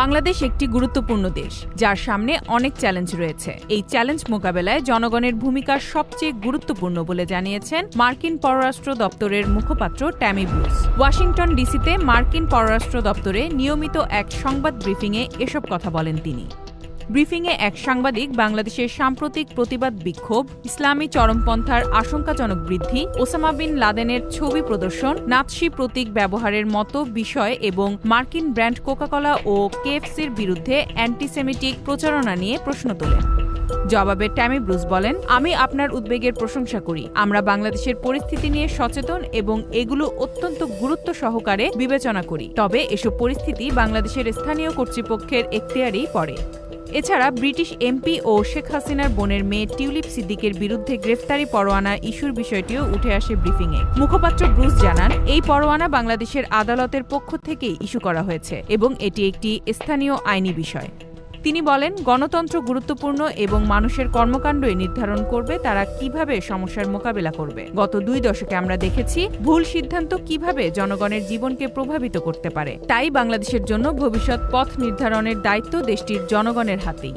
বাংলাদেশ একটি গুরুত্বপূর্ণ দেশ, যার সামনে অনেক চ্যালেঞ্জ রয়েছে। এই চ্যালেঞ্জ মোকাবেলায় জনগণের ভূমিকা সবচেয়ে গুরুত্বপূর্ণ বলে জানিয়েছেন মার্কিন পররাষ্ট্র দপ্তরের মুখপাত্র ট্যামি ব্রুস। ওয়াশিংটন ডিসিতে মার্কিন পররাষ্ট্র দপ্তরে নিয়মিত এক সংবাদ ব্রিফিংয়ে এসব কথা বলেন তিনি। ব্রিফিংয়ে এক সাংবাদিক, বাংলাদেশের সাম্প্রতিক প্রতিবাদ বিক্ষোভ, ইসলামী চরমপন্থার আশঙ্কাজনক বৃদ্ধি, ওসামা বিন লাদেনের ছবি প্রদর্শন, নাৎসি প্রতীক ব্যবহারের মতো বিষয় এবং মার্কিন ব্র্যান্ড কোকাকোলা ও কেএফসির বিরুদ্ধে অ্যান্টিসেমিটিক প্রচারণা নিয়ে প্রশ্ন তোলেন। জবাবে ট্যামি ব্রুস বলেন, আমি আপনার উদ্বেগের প্রশংসা করি। আমরা বাংলাদেশের পরিস্থিতি নিয়ে সচেতন এবং এগুলো অত্যন্ত গুরুত্ব সহকারে বিবেচনা করি। তবে এসব পরিস্থিতি বাংলাদেশের স্থানীয় কর্তৃপক্ষের এখতিয়ারেই পড়ে। এছাড়া ব্রিটিশ এমপি ও শেখ হাসিনার বোনের মেয়ে টিউলিপ সিদ্দিকের বিরুদ্ধে গ্রেফতারি পরোয়ানা ইস্যুর বিষয়টিও উঠে আসে ব্রিফিংয়ে। মুখপাত্র ব্রুস জানান, এই পরোয়ানা বাংলাদেশের আদালতের পক্ষ থেকেই ইস্যু করা হয়েছে এবং এটি একটি স্থানীয় আইনি বিষয়। তিনি বলেন, গণতন্ত্র গুরুত্বপূর্ণ এবং মানুষের কর্মকাণ্ডই নির্ধারণ করবে তারা কীভাবে সমস্যার মোকাবেলা করবে। গত দুই দশকে আমরা দেখেছি ভুল সিদ্ধান্ত কীভাবে জনগণের জীবনকে প্রভাবিত করতে পারে। তাই বাংলাদেশের জন্য ভবিষ্যৎ পথ নির্ধারণের দায়িত্ব দেশটির জনগণের হাতেই।